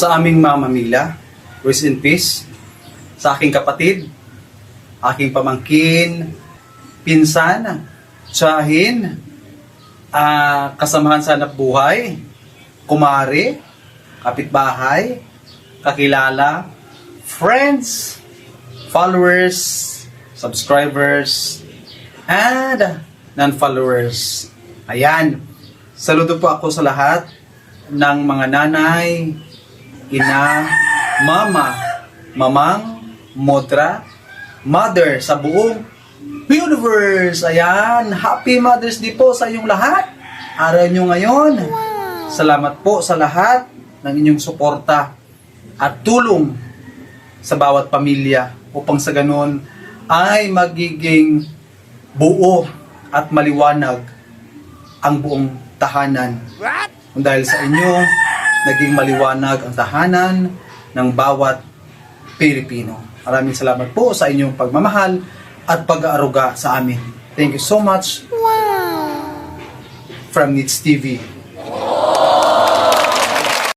sa aming Mama Mila, rest in peace, sa aking kapatid, aking pamangkin, pinsan, tsahin, ah, kasamahan sa hanap buhay, kumare, kapitbahay, kakilala, friends, followers, subscribers, and non-followers. Ayan. Saludo po ako sa lahat ng mga nanay, ina, mama, mamang, modra, mother sa buong universe. Ayan. Happy Mother's Day po sa inyong lahat. Araw nyo ngayon. Salamat po sa lahat ng inyong suporta at tulong sa bawat pamilya upang sa ganun ay magiging buo at maliwanag ang buong tahanan. Dahil sa inyo, naging maliwanag ang tahanan ng bawat Pilipino. Maraming salamat po sa inyong pagmamahal at pag-aaruga sa amin. Thank you so much from Nits TV.